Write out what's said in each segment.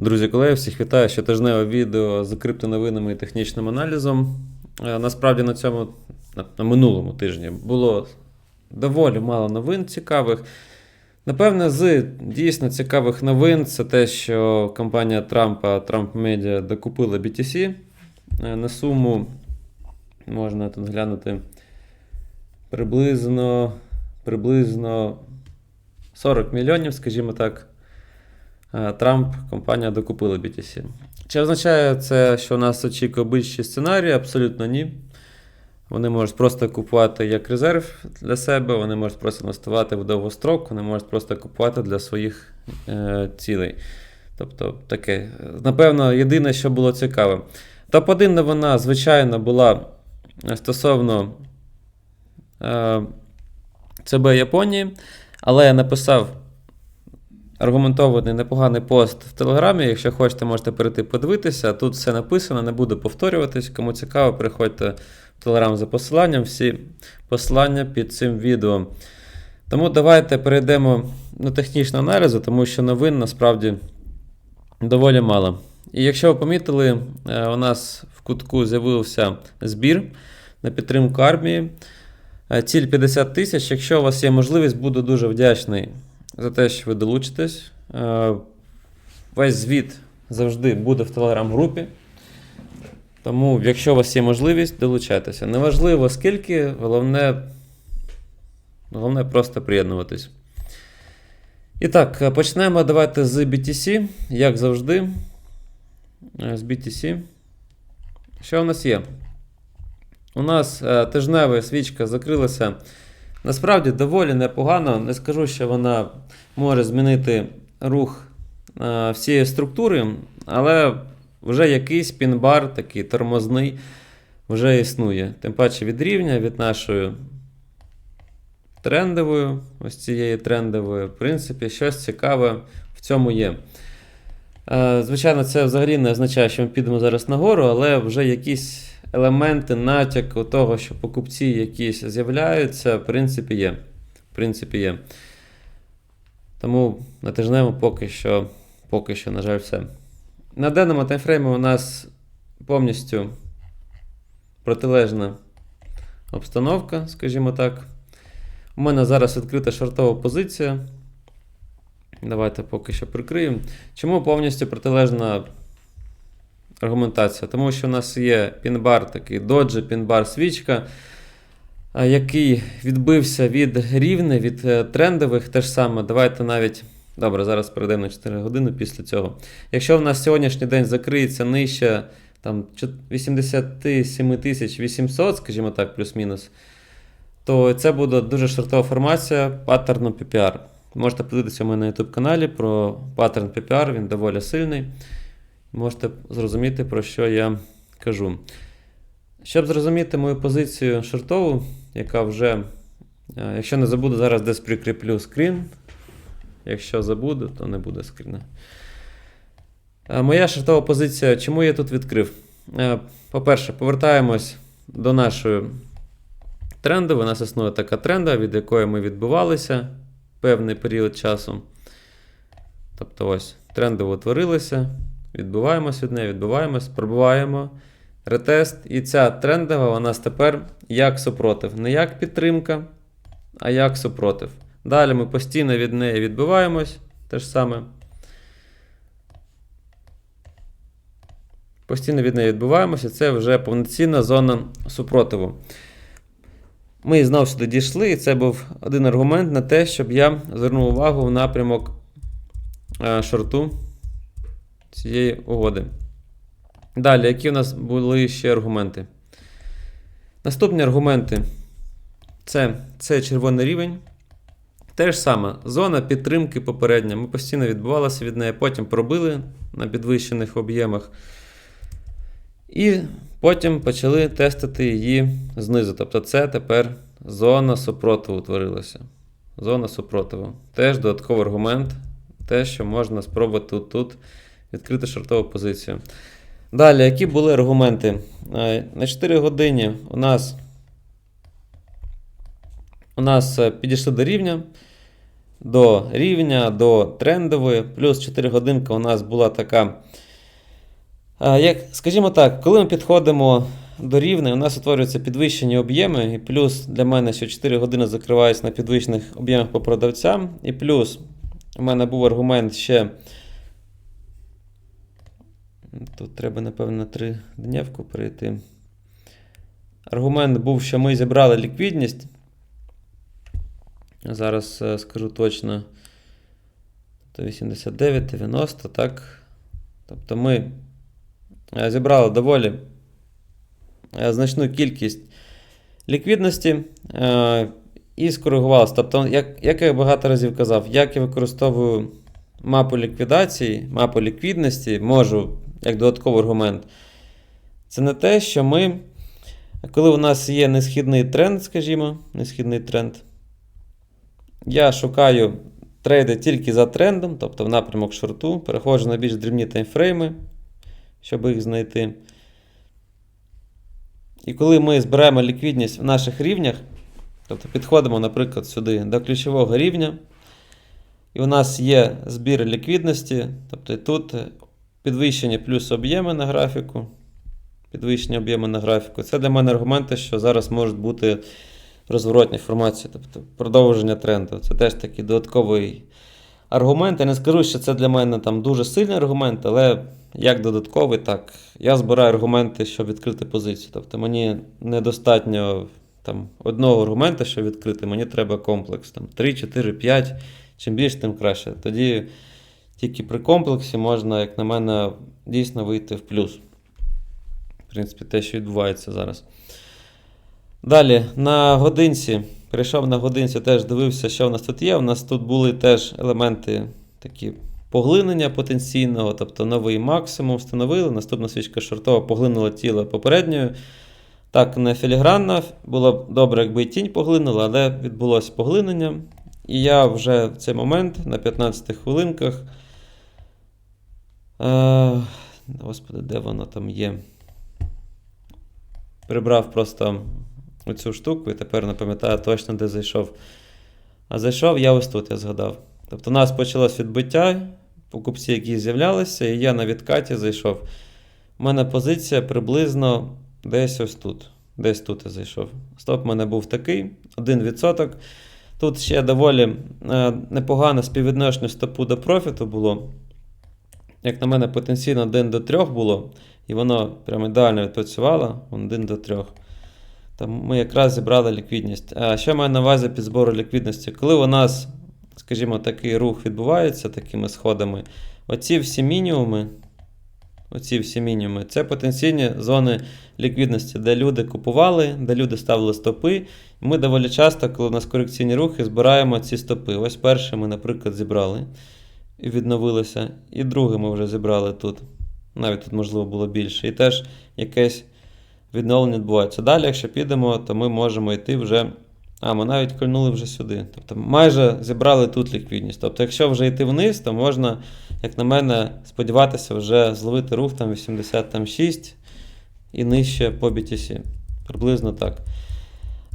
Друзі, колеги, всіх вітаю. Щотижневе відео з криптоновинами і технічним аналізом. Е, Насправді на цьому, на, минулому тижні було доволі мало новин цікавих. Напевне, з дійсно цікавих новин це те, що компанія Трампа Trump Media докупила BTC е, на суму, можна тут глянути, приблизно, приблизно 40 мільйонів, скажімо так. Е, Трамп компанія докупила BTC. Чи означає це, що нас очікує вищий сценарій? Абсолютно ні. Вони можуть просто купувати як резерв для себе, вони можуть просто інвестувати в довгострок, вони можуть просто купувати для своїх е, цілей. Тобто, таке, напевно, єдине, що було цікаве. Топ-1 новина, звичайно, була стосовно е, ЦБ Японії, але я написав аргументований непоганий пост в Телеграмі. Якщо хочете, можете перейти подивитися. Тут все написано, не буду повторюватись. Кому цікаво, переходьте в Телеграм за посиланням. Всі посилання під цим відео. Тому давайте перейдемо до технічного аналізу, тому що новин насправді доволі мало. І якщо ви помітили, е, у нас в кутку з'явився збір на підтримку армії. Е, Ціль 50 тисяч. Якщо у вас є можливість, буду дуже вдячний за те, що ви долучитесь. Е, Весь звіт завжди буде в телеграм-групі. Тому, якщо у вас є можливість, долучайтеся. Неважливо скільки, головне, головне просто приєднуватись. І так, е, почнемо давайте з BTC, як завжди. Е, З BTC. Що у нас є? У нас тижнева свічка закрилася. Насправді доволі непогано. Не скажу, що вона може змінити рух е, всієї структури, але вже якийсь пін-бар, такий тормозний, вже існує. Тим паче від рівня, від нашої трендової, ось цієї трендової, в принципі, щось цікаве в цьому є. Е, Звичайно, це взагалі не означає, що ми підемо зараз нагору, але вже якісь елементи натяку того, що покупці якісь з'являються, в принципі, є. В принципі, є. Тому на тижневому поки що, поки що, на жаль, все. На даному таймфреймі у нас повністю протилежна обстановка, скажімо так. У мене зараз відкрита шортова позиція. Давайте поки що прикриємо. Чому повністю протилежна аргументація? Тому що у нас є пінбар такий доджі, пінбар свічка, який відбився від рівня, від е, трендових. Те ж саме. Давайте навіть. Добре, зараз перейдемо на 4 години після цього. Якщо в нас сьогоднішній день закриється нижче там, 87 800, скажімо так, плюс-мінус, то це буде дуже шортова формація паттерну PPR. Можете подивитися у мене на YouTube каналі про паттерн PPR, він доволі сильний. Можете зрозуміти, про що я кажу. Щоб зрозуміти мою позицію шортову, яка вже, е, якщо не забуду, зараз десь прикріплю скрін. Якщо забуду, то не буде скріна. Е, Моя шортова позиція, чому я тут відкрив? Е, По-перше, повертаємось до нашої тренду. У нас існує така тренда, від якої ми відбувалися певний період часу. Тобто ось тренди утворилися, відбуваємось від неї, відбуваємось, пробуваємо ретест. І ця трендова у нас тепер як супротив. Не як підтримка, а як супротив. Далі ми постійно від неї відбиваємось. Те ж саме. Постійно від неї відбуваємося, це вже повноцінна зона супротиву. Ми знову сюди дійшли, і це був один аргумент на те, щоб я звернув увагу в напрямок е, шорту цієї угоди. Далі, які у нас були ще аргументи? Наступні аргументи це, це червоний рівень. Те ж саме, зона підтримки попередня. Ми постійно відбувалися від неї, потім пробили на підвищених об'ємах. І потім почали тестити її знизу. Тобто це тепер зона супротиву утворилася. Зона супротиву. Теж додатковий аргумент, те, що можна спробувати тут, відкрити шортову позицію. Далі, які були аргументи? Е, На 4 годині у нас, у нас е, підійшли до рівня. до рівня, до трендової. Плюс 4 годинка у нас була така. е, Як, скажімо так, коли ми підходимо до рівня, у нас утворюються підвищені об'єми, і плюс для мене, що 4 години закриваються на підвищених об'ємах по продавцям, і плюс у мене був аргумент ще. Тут треба, напевно, три дневку прийти. Аргумент був, що ми зібрали ліквідність. Зараз е, скажу точно. То 89, 90, так. Тобто ми е, зібрали доволі е, значну кількість ліквідності і скоригувалися. Тобто, як, як я багато разів казав, як я використовую мапу ліквідації, мапу ліквідності, можу як додатковий аргумент. Це не те, що ми, коли у нас є несхідний тренд, скажімо, несхідний тренд, я шукаю трейди тільки за трендом, тобто в напрямок шорту, переходжу на більш дрібні таймфрейми, щоб їх знайти. І коли ми збираємо ліквідність в наших рівнях, тобто підходимо, наприклад, сюди до ключового рівня, і у нас є збір ліквідності, тобто тут підвищення плюс об'єми на графіку. Підвищення об'єму на графіку. Це для мене аргументи, що зараз можуть бути розворотні формації, тобто продовження тренду. Це теж такий додатковий аргумент. Я не скажу, що це для мене там дуже сильний аргумент, але як додатковий, так. Я збираю аргументи, щоб відкрити позицію. Тобто мені недостатньо там, одного аргумента, щоб відкрити, мені треба комплекс. Там, 3, 4, 5. Чим більше, тим краще. Тоді тільки при комплексі можна, як на мене, дійсно вийти в плюс. В принципі, те, що відбувається зараз. Далі, на годинці. Прийшов на годинці, теж дивився, що в нас тут є. У нас тут були теж елементи такі поглинення потенційного, тобто новий максимум встановили. Наступна свічка шортова поглинула тіло попередньою. Так, не філігранно, було б добре, якби і тінь поглинула, але відбулося поглинення. І я вже в цей момент на 15 хвилинках. Е, Господи, де воно там є? Прибрав просто оцю штуку і тепер не пам'ятаю точно, де зайшов. А зайшов я ось тут, я згадав. Тобто, у нас почалось відбиття, покупці, які з'являлися, і я на відкаті зайшов. У мене позиція приблизно десь ось тут. Десь тут я зайшов. Стоп у мене був такий: 1%. Тут ще доволі е, непогане співвідношення стопу до профіту було. Як на мене, потенційно 1 до 3 було, і воно прямо ідеально відпрацювало 1 до 3. Там ми якраз зібрали ліквідність. А що маю на увазі під збору ліквідності? Коли у нас, скажімо, такий рух відбувається такими сходами, оці всі мінімуми, оці всі мінімуми, це потенційні зони ліквідності, де люди купували, де люди ставили стопи. Ми доволі часто, коли у нас корекційні рухи, збираємо ці стопи. Ось перший ми, наприклад, зібрали і відновилося. І другий ми вже зібрали тут. Навіть тут, можливо, було більше. І теж якесь відновлення відбувається. Далі, якщо підемо, то ми можемо йти вже. А, ми навіть кольнули вже сюди. Тобто майже зібрали тут ліквідність. Тобто, якщо вже йти вниз, то можна, як на мене, сподіватися вже зловити рух там 86 і нижче по BTC. Приблизно так.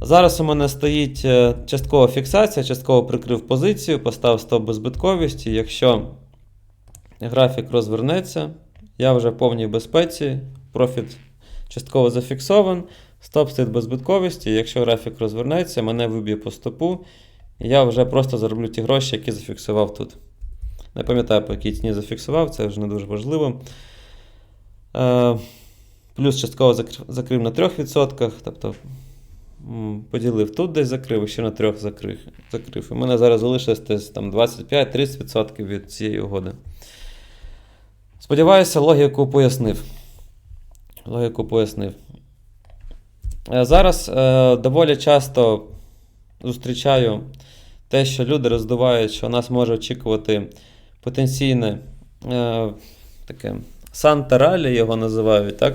Зараз у мене стоїть е, часткова фіксація, частково прикрив позицію, поставив стоп беззбитковості. Якщо графік розвернеться, я вже в повній безпеці, профіт частково зафіксован, стоп стоїть беззбитковості. Якщо графік розвернеться, мене виб'є по стопу, і я вже просто зароблю ті гроші, які зафіксував тут. Не пам'ятаю, по якій ціні зафіксував, це вже не дуже важливо. Е, Плюс частково закрив, на 3%, тобто поділив тут десь закрив, і ще на 3 закрив. закрив. У мене зараз залишилось десь там 25-30% від цієї угоди. Сподіваюся, логіку пояснив. Логіку пояснив. Е, Зараз е, доволі часто зустрічаю те, що люди роздувають, що нас може очікувати потенційне е, таке Санта Ралі його називають, так?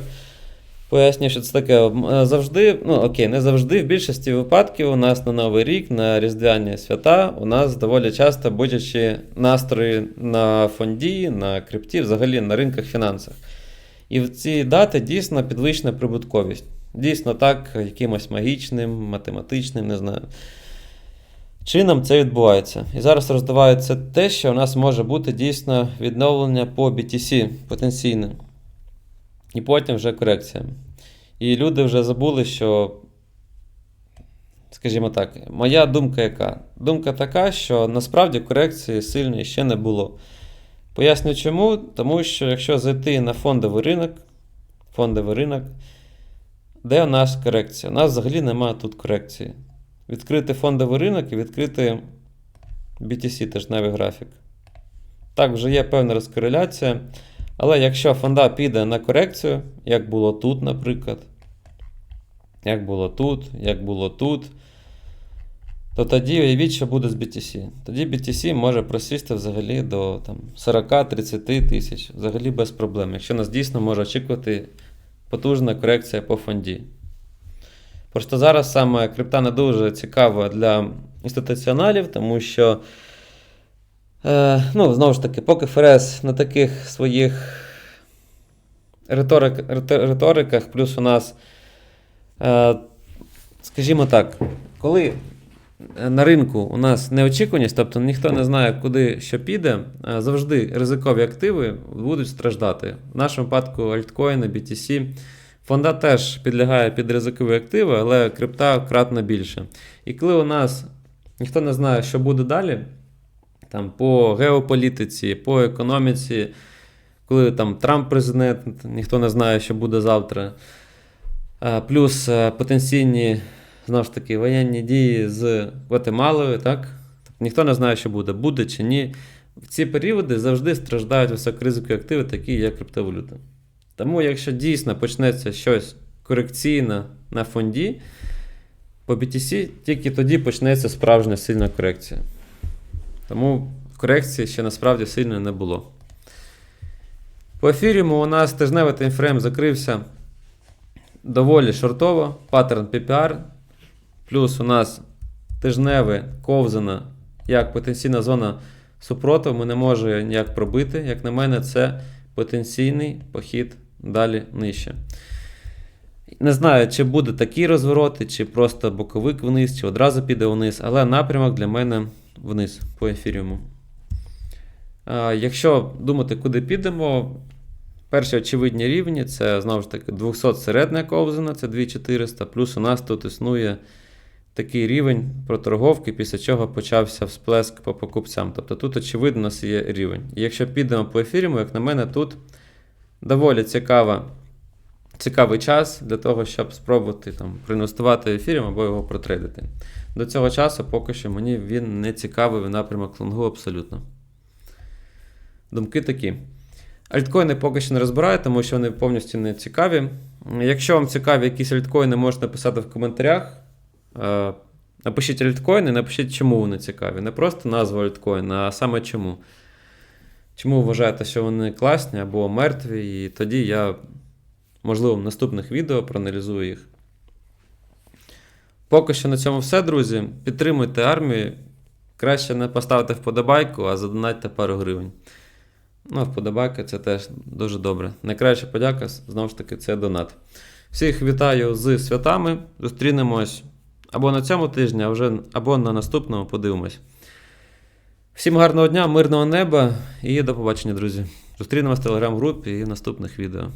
Поясню, що це таке. Е, Завжди, ну окей, не завжди, в більшості випадків у нас на Новий рік, на Різдвяні свята, у нас доволі часто будь-які настрої на фонді, на крипті, взагалі на ринках фінансах. І в ці дати дійсно підвищена прибутковість. Дійсно так, якимось магічним, математичним, не знаю. чином це відбувається. І зараз роздавається те, що у нас може бути дійсно відновлення по BTC потенційне. І потім вже корекція. І люди вже забули, що, скажімо так, моя думка яка? Думка така, що насправді корекції сильної ще не було. Поясню чому. Тому що якщо зайти на фондовий ринок, фондовий ринок, де у нас корекція? У нас взагалі немає тут корекції. Відкрити фондовий ринок і відкрити BTC, тижневий графік. Так, вже є певна розкореляція. Але якщо фонда піде на корекцію, як було тут, наприклад, як було тут, як було тут, то тоді уявіть, що буде з BTC. Тоді BTC може просісти взагалі до там, 40-30 тисяч, взагалі без проблем, якщо нас дійсно може очікувати потужна корекція по фонді. Просто зараз саме крипта не дуже цікава для інституціоналів, тому що, е, ну, знову ж таки, поки ФРС на таких своїх риторик, ритор- риториках, плюс у нас, е, скажімо так, коли на ринку у нас неочікуваність, тобто ніхто не знає, куди що піде, е, завжди ризикові активи будуть страждати. В нашому випадку альткоїни, BTC. Фонда теж підлягає під ризикові активи, але крипта кратно більше. І коли у нас ніхто не знає, що буде далі, там по геополітиці, по економіці, коли там Трамп президент, ніхто не знає, що буде завтра. Плюс е, потенційні, знову ж таки, воєнні дії з Гватемалою, так? Тобто Ніхто не знає, що буде, буде чи ні. В ці періоди завжди страждають високоризикові активи, такі як криптовалюта. Тому, якщо дійсно почнеться щось корекційне на фонді, по BTC тільки тоді почнеться справжня сильна корекція. Тому корекції ще насправді сильно не було. По ефіріуму у нас тижневий таймфрейм закрився доволі шортово, паттерн PPR. Плюс у нас тижневе ковзана як потенційна зона супротиву, ми не можемо ніяк пробити. Як на мене, це потенційний похід далі нижче. Не знаю, чи буде такі розвороти, чи просто боковик вниз, чи одразу піде вниз, але напрямок для мене вниз по ефіріуму. Якщо думати, куди підемо, перші очевидні рівні це знову ж таки 200 середня ковзана, це 2400, плюс у нас тут існує такий рівень проторговки, після чого почався всплеск по покупцям. Тобто тут, очевидно, у нас є рівень. І якщо підемо по ефіріуму, як на мене, тут доволі цікава, цікавий час для того, щоб спробувати там, проінвестувати ефіріум або його протрейдити. До цього часу поки що мені він не цікавий в напрямок лонгу абсолютно. Думки такі. Альткоїни поки що не розбираю, тому що вони повністю не цікаві. Якщо вам цікаві якісь альткоїни, можете написати в коментарях. Е, Напишіть альткоїни, напишіть, чому вони цікаві. Не просто назву альткоїна, а саме чому. Чому вважаєте, що вони класні або мертві, і тоді я, можливо, в наступних відео проаналізую їх. Поки що на цьому все, друзі. Підтримуйте армію. Краще не поставити вподобайку, а задонатьте пару гривень. Ну, вподобайка це теж дуже добре. Найкраща подяка, знову ж таки, це донат. Всіх вітаю з святами. Зустрінемось або на цьому тижні, а вже, або на наступному подивимось. Всім гарного дня, мирного неба і до побачення, друзі. Зустрінемось в телеграм-групі і в наступних відео.